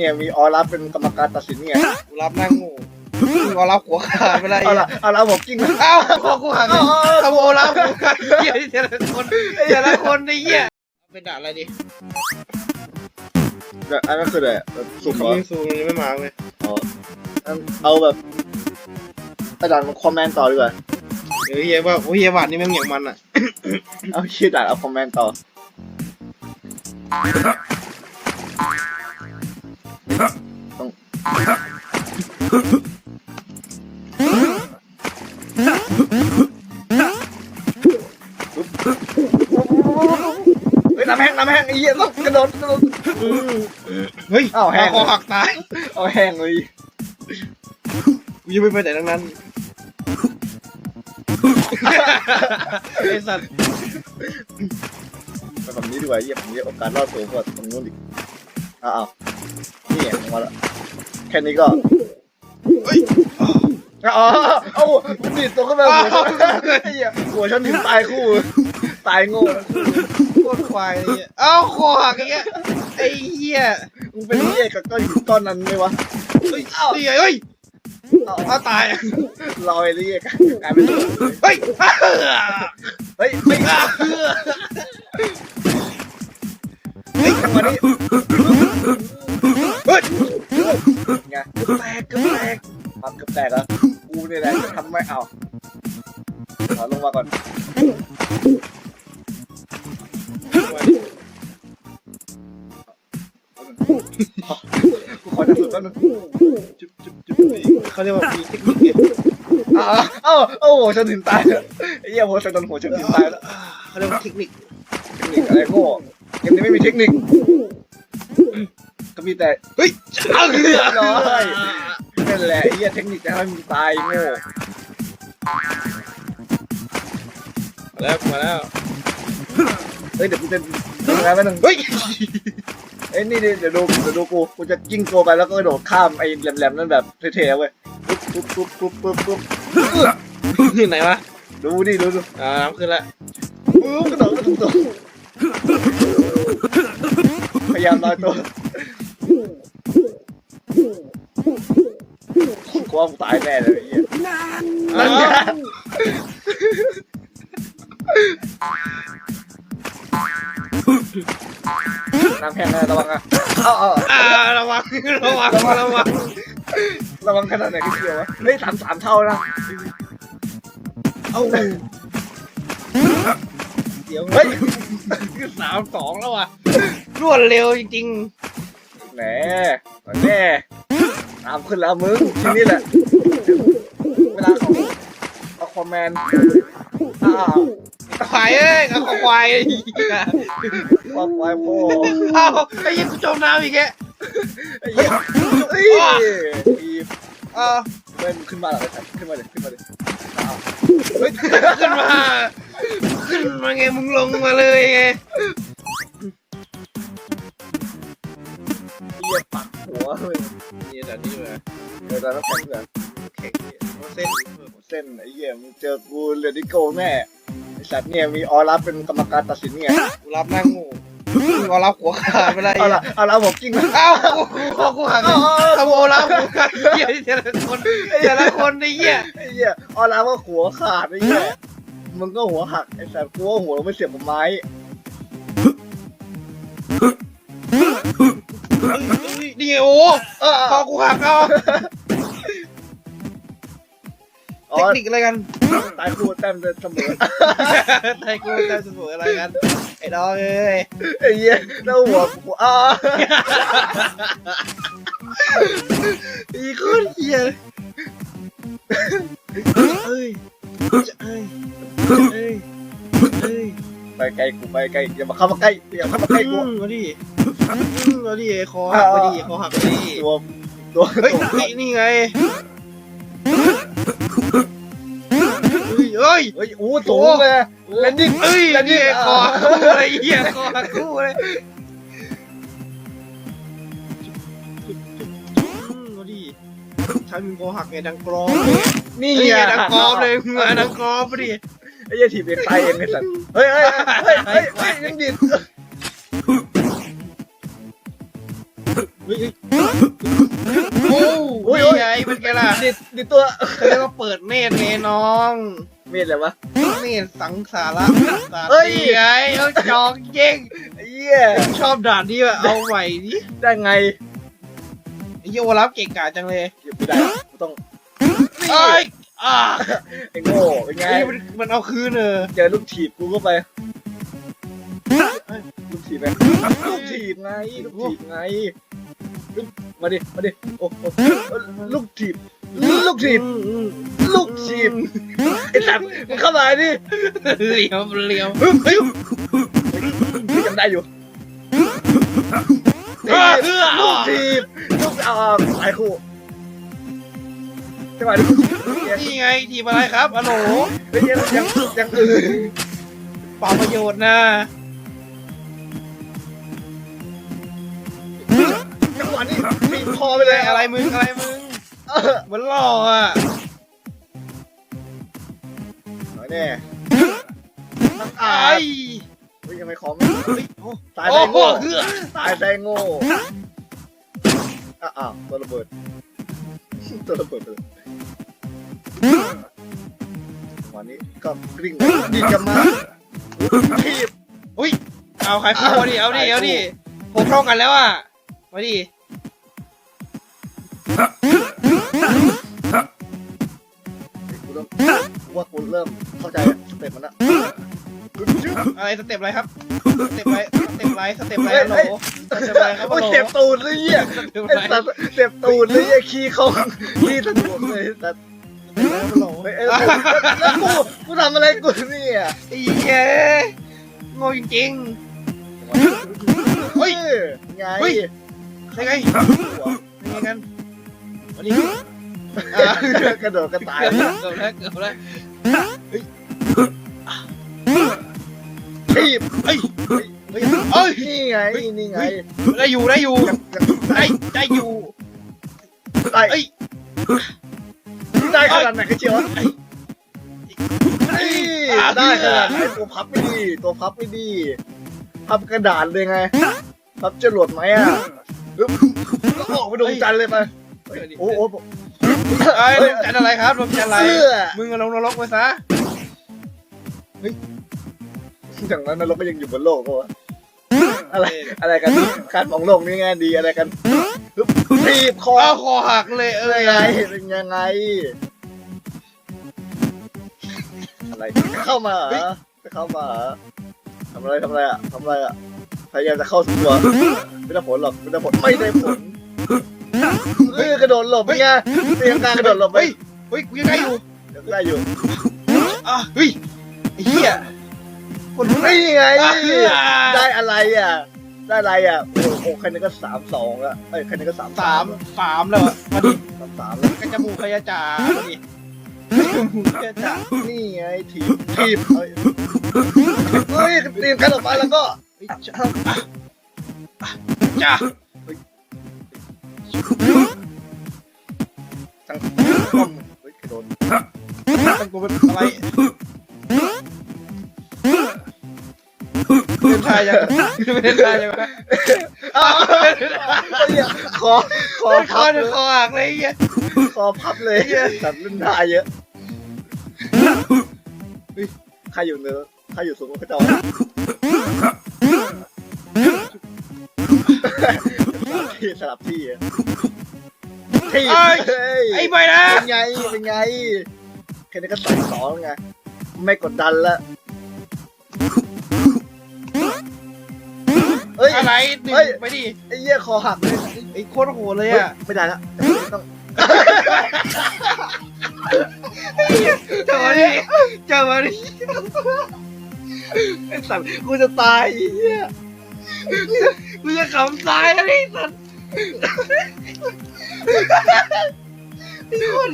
เนี่ยมีออรับเป็นกรรมการตัดสินไงกูรับนั่งงูมึงเอารับหัวขาดไปเลยเอาละเอาละผมกิ้งนะเอ้าพอกูหักขโมยรับกูหักเหี้ยแต่ละคนแต่ละคนไอ้เหี้ยเป็นด่าอะไรดิเดี๋ยวอันนั้นคืออะไรอะแบบสุ่มเหรเขาอไม่ซูมยังไม่มาเลยอันเอาแบบอาจารย์คอมเมนต์ต่อดีกว่าเดี๋ยวเฮียว่าโอ้ยเฮียหวานนี่แม่งอย่างมันอะเอาชื่อด่านเอาคอมเมนต์ต่อ เฮ้ยน้ำแห้งน้ำแห้งไอ้เหี้ยต้องกระโดดกระโดด เฮ้ยอ้าวแห้ง คอหักตายเอาแห้งเลยกูยังไม่ไปไหนทั้งนั้นไอ้สัตว์ไปแบบนี้ดีกว่าเยี่ยผมเยี่ยโอกาสรอดสูงกว่าตรงนู้นอีกอ้าว นี่ไงลงมาแล้วแค่นี้ก็เฮ้ยอ๋อเอ้ามันดีดตัวขึ้นมาหัวฉันไอ้เหี้ยหัวฉันถึงตายคู่ ตายโง่โคตรควายไอ้เหี้ยเอ้าคอหักไอ้เงี้ยไอ้เหี้ยมึงเป็นเหี้ยกับก้อนหินก้อนนั้นไหมวะเฮ้ยนี่ไงเฮ้ยเอาเอาตายลอยเลยเหี้ยกันกลายเป็นเฮ้ยเฮ้ยไม่กล้าเฮ้ยจังหวะนี้ เฮ้ยไงเกือบแตกกือบแตกความเกือบแตกแล้วกูเนี่ยแหละจะทำไม่เอาขอลงมาก่อนกูขอจะสุดแป๊บนึงจุ๊บจุ๊บจุ๊บเขาเรียกว่ามีเทคนิคเอ้าเอ้าเอ้ฉันถึงตายแล้วไอ้เหี้ยหัวฉันโดนหัวฉันถึงตายแล้วเขาเรียกว่าเทคนิคเทคนิคอะไรโง่เกมนี้ไม่มีเทคนิค ก็มีแต่เฮ้ยเอาเรือร้อยนั่นแหละไอ้เหี้ยเทคนิคจะให้มึงตายโง่แล้วมาแล้วเฮ้ยเดี๋ยวกูจะทำงานแป๊บนึงเฮ้ยเอ้ยนี่นี่เดี๋ยวดูเดี๋ยวดูกูกูจะกิ้งตัวไปแล้วก็กระโดดข้ามไอ้แหลมๆนั่นแบบเท่ๆเว้ยปุ๊บปุ๊บปุ๊บปุ๊บปุ๊บปุ๊บไหนวะดูดิดูดูอ่าน้ำขึ้นแล้วปุ๊บกระโดดกระโดดกระโดดพยายามลอยตัว กูว่ากูตายแน่เลยไอ้เหี้ยนั่นไงน้ำแข็งนะระวังอะเอาเอาอ่าระวังระวังระวังระวังขนาดไหนกันเชียววะเฮ้ยสามสามเท่านะเอ้าเดี๋ยวเฮ้ยคือสามสองแล้วว่ะรวดเร็วจริง แหมแน่ตามขึ้นแล้วมึงทีนี้แหละเวลาของเอาคอมแมนอ้าวๆควายเอ้ยเอาควายไอ้เหี้ยความไวโพเอ้าไอ้ยี่กูจมน้ำอีกแกไอ้เหี้ยเฮ้ยอีฟเอ้าเว้ยมึงขึ้นมาเหรอไอ้สัตว์ขึ้นมาเลยขึ้นมาเลยอ้าวเฮ้ยขึ้นมา ขึ้นมาไงมึงลงมาเลยไง ปักวเลยนี่แต่นี่เลยเดี๋ยวเราต้องแข่งกันแข็งเส้นเส้นไอ้เหี้ยมึงเจอกูเรดิโกแน่ไอ้สัตว์เนี่ยมีออรับเป็นกรรมการตัดสินไงกูรับนั่งงูมึงเอารับหัวขาดไปเลยเอาละเอาละผมกิ้งเอ้ากูกูกูหักขโมยรับกูหักเหี้ยแต่ละคนแต่ละคนไอ้เหี้ยไอ้เหี้ยออรับก็หัวขาดไอ้เหี้ยมึงก็หัวหักไอ้สัตว์กูว่าหัวไม่เสียบกับไม้ เออพอกูหักเอาอ๋เทอคนิคอะไรกัน ตายคู่แต้มจะเสมอไทยกูจะเสมออะไรกัน ไอ้น้องเอ้ยไอ้เหี้ยแล้วหัวกูอ้าอีโคตรเหี้ยเอ้ยเอ้ยเอ้ยเอ้ยไปไกลกูไปไกลอย่ามาเข้ามาใกล้อย่าเข้ามาใกล้กูมาดิ มาดิคอหักมาดิคอหักมาดิตัวตัวเฮ้ยนี่ไงเฮ้ยเฮ้ยเฮ้ยอู้สูงเลยแลนดิ้งเอ้ยแลนดิ้นี่งคอคู่อะไรเหี้ยคอคู่เลยมาดิใช้มึงคอหักไงดังกรอบนี่ไงดังกรอบเลยงอดังกรอบมาดิไอ้เหี้ยถีบเองตายเองไอ้สัตว์เฮ้ยเฮ้ยเฮ้ยเฮ้ยเฮ้ยยังดิด ล่ะดิดดิดตัวเขาเรียกว่าเปิดเนตรไงน้องเมีดอะไรวะ เนตรสังสาระสาเฮ้ยตีไงเอาจองเย่งไอ้เหี้ยชอบด่านนี้ว่ะเอาใหม่ดิได้ไงไอ้เหี้ยโอลาฟเก่งกาจจังเลยหยิบไม่ได้กูต้องเอ้ยอ่าไอ้โง่เป็นไงไอ้มันมันเอาคืนเออเจอลูกถีบกูเข้าไปลูกถีบไหมลูกถีบไงลูกถีบไงลูก มาดิ มาดิ โอ้โหลูกถีบ ลูกถีบอืมลูกถีบ ไอ้สัตว์มึงเข้ามาดิเหลียวเหลียวเฮ้ยยังได้อยู่เออเออลูกถีบ ลูกเอาสายคู่จังหวะนี้นี่ไงทีมอะไรครับอะโหลเฮ้ยยังยังยังอื่นเปล่าประโยชน์นะ จังหวะนี้ตีคอไปเลยอะไรมึงอะไรมึงเออเหมือนหล่ออะหน่อยแน่น้ำไอ้อาดเฮ้ยยังไม่คอมตายโอ้ได้โหโง่เฮือตายได้โง่อะอ้าวตัวระเบิดตัวระเบิดไปเลยวันนี้ก็กริ่งดีกันมาทีบอุ้ยเอาใครพูดเอาดิเอาดิเอาดิผมเท่ากันแล้วอะมาดิ กูต้องว่ากูเริ่มเข้าใจสเต็ปมันละอะไรสเต็ปอะไรครับ สเต็ปอะไรสเต็ปอะไรสเต็ปอะไรอะโหลสเต็ปอะไรครับโอ้อะโหล เจ็บตูดเลยเหี้ยสเต็ปไอ้อะไรสัตว์เจ็บตูดเลยไอ้ขี้เขาขี้สะดวกเลยแต่อะโหลเฮ้ยเอ้ยแล้วกูกูทำอะไรกูเนี่ยไอ้เหี้ยโง่จริงเฮ้ย ไงเฮ้ยๆใช่ไงยังไงกัน วันนี้อะกระโดดกระต่ายเกือบแล้วเกือบแล้วทีบเฮ้ยเฮ้ยเฮ้ยนี่ไงนี่ไงได้อยู่ได้อยู่ยังยังได้ได้อยู่ได้เอ้ยได้ขนาดไหนกันเชียววะนี่ได้ขนาดไหนตัวพับไม่ดี ตัวพับไม่ดีพับกระดาษเลยไงพับจรวดไหมอะปึ๊บก็ออกไปดวงจันทร์เลยไป โอ้โหไอ้ยลมจันทร์อะไรครับลมจันทร์อะไร เสื้อ มึงเอาลงนรกไปซะ อย่างนั้นนรกก็ยังอยู่บนโลกก็วะอะไร อะไรกันการมองโลกนี่ไงดีอะไรกันปึ๊บทีบคออ้าวคอหักเลยเอ้เป็นยไงเป็นยังไง อะไร เข้ามาเหรอจะเข้ามาเหรอทำอะไรทำอะไรอะทำอะไรอะ พยายามจะเข้าตัวไม่ได้ผลหรอก ไม่ได้ผล ไม่ได้ผล เฮ้ยกระโดดหลบไงเตียงกลางกระโดดหลบไปเฮ้ยเฮ้ยกูยังได้อยู่ยังได้อยู่อะเฮ้ยไอ้เหี้ยคนนี่ไงอะได้อะไรอะได้อะไรอะโอ้โหใครนึงก็สามสองละเอ้ยใครนึงก็สามสามสามแล้วอะมาดิสามสามแล้วกระจมูกขยะจ่ามาดิจมูกขยะจ่านี่ไงทีบทีบเฮ้ยเฮ้ยตีนกันออกมาแล้วก็เฮ้ยจ้า จังป้อมเฮ้ยโดนตั้งกูเป็นอะไรเล่นทายยังเล่นทายยังวะอ้าวเหี้ยคอคอคอคอหักเลยไอ้เหี้ยคอพับเลยสัตว์เล่นได้เยอะใครอยู่เนื้อใครอยู่สูงกว่าพระ สลับที่อะที่เฮ้ยไอ้ไม่นะเป็นไง เป็นไงแค่นี้ก็สองสองไง ไม่กดดันละเฮ้ย อะไรหนึ่งเฮ้ย ไปดิไอ้เหี้ยคอหักเลยไอ้โคตรโหดเลยเฮ้ยอะไม่ได้ละต้องเจอมาดิเจอมาดิไอ้สัตว์กูจะตายไอ้เหี้ยกูจะขำตายแล้วไอ้สัตว์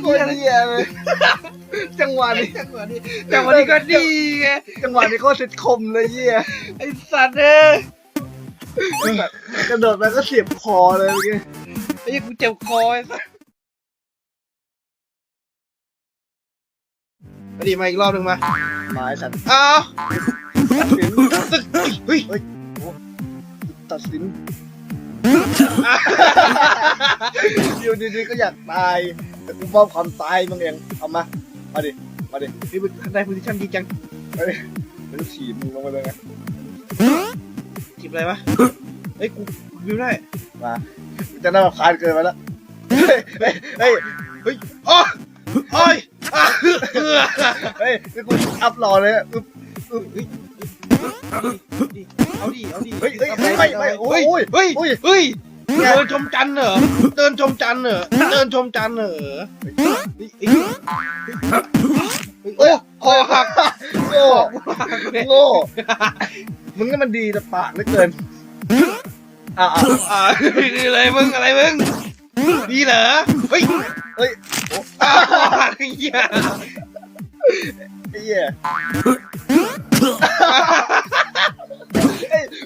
โคตรเหี้ยเลยจังหวะนี้จังหวะนี้จังหวะนี้ก็ดีไงจังหวะนี้โคตรซิทคมเลยเหี้ยไอ้สัตว์เอ้ยกระโดดไปก็เสียบคอเลยเมื่อกี้ไอ้เหี้ยกูเจ็บคอไอ้สัตว์มาดิมาอีกรอบหนึ่งมาหมายสัตว์อ้าวตัดสินตึกเฮ้ยตัดสิน อยู่ดีๆก็อยากตาย แต่กูมอบความตายมึงเอง เอามา มาดิ มาดินี่มึงได้โพซิชั่นดีจังไม่ต้องฉีดมึงลงมาเลยนะจีบอะไรวะ เฮ้ย กูวิวได้ มาจะน่ารำคาญเกินไปแล้ว เฮ้ย เฮ้ย เฮ้ยโอ้โอ้ยเออเฮ้ยนี่กูอัพรอเลยอะอึ๊บ เอาดิเอาดิเฮ้ยเฮ้ยไม่ไม่ไม่โอ้ยเฮ้ยอุ้ยเฮ้ยเดินชมจันทร์เหรอเดินชมจันทร์เหรอเดินชมจันทร์เหรอเฮ้ยเฮ้ยเฮ้ยโอ้คอหักโง่คอหักเลยโง่มึงก็มันดีแต่ปากเหลือเกินอ่าอ่าอ่าดีเลยมึงอะไรมึงดีเหรอเฮ้ยเฮ้ยอ่าคอหักไอ้เหี้ยไอ้เหี้ยเฮ้ย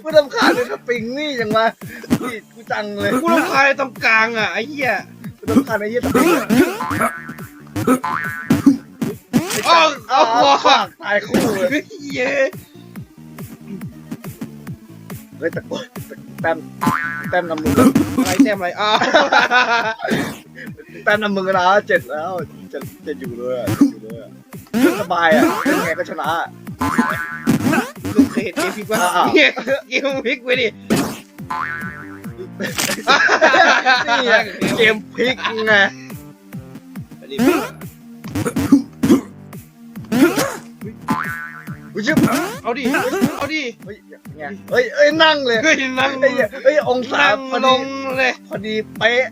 กูรำคาญเลยสปริงนี่ยังมานี่กูจังเลยกูรำคาญตรงกลางอะไอ้เหี้ยกูรำคาญไอ้เหี้ยสปริงอะอ้าวเอาคอหักตายคู่เลยเฮ้ยเย้เฮ้ยแต่กูแต้มแต้มนำมึงอะไรแต้มอะไรอ้าวแต้มนำมึงนะเจ็ดแล้วเจ็ดเจ็ดอยู่เลยอะอยู่เลยอะสบายอะยังไงก็ชนะอะ ลูกเคยเห็นเกมพลิกวะอ้าวเนี่ยเกมพลิกไปดินี่ไงเกมพลิกไงกูชื่อเอาดิเอาดิเฮ้ยไงเฮ้ยเอ้ยนั่งเลยเฮ้ยนั่งเฮ้ยเฮ้ยองศานั่งพอลดีงเลยพอดีเป๊ะ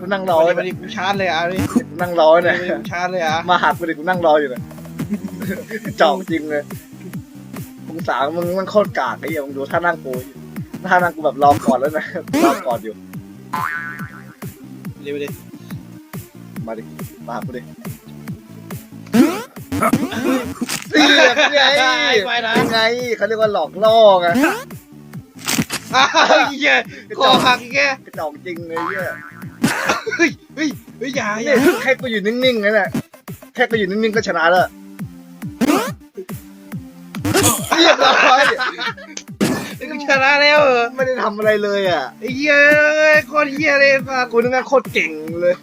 กูนั่งรอเอาเลดิยมาดิกูชาร์จเลยอะดิกูนั่งรอมาเนี่ยดิกูชาร์จเลยอะมาหากูดิกูนั่งรออยู่เลย จอกจริงเลยองศามึงมันโคตรกากไอ้เหี้ยมึงดูท่านั่งกูท่านั่งกูแบบรอก่อนแล้วนะรอก่อนอยู่เร็วดิมาดิมาหากูดิเสียบไงไปนะยังไงเขาเรียกว่าหลอกล่อไงอ้าวเหี้ยคอหักอีกแกกระจอกจริงเลยเนี่ยเฮ้ยเฮ้ยเฮ้ยอย่าอเนี่ย่ายแค่กูอยู่นิ่งๆนั่นแหละแค่กูอยู่นิ่งๆก็ชนะแล้ว เรียบร้อยกูชนะแล้วเหรอไม่ได้ทำอะไรเลยอะไอ้เหี้ยโคตรเหี้ยเลยสัสกูนึกว่าโคตรเก่งเลย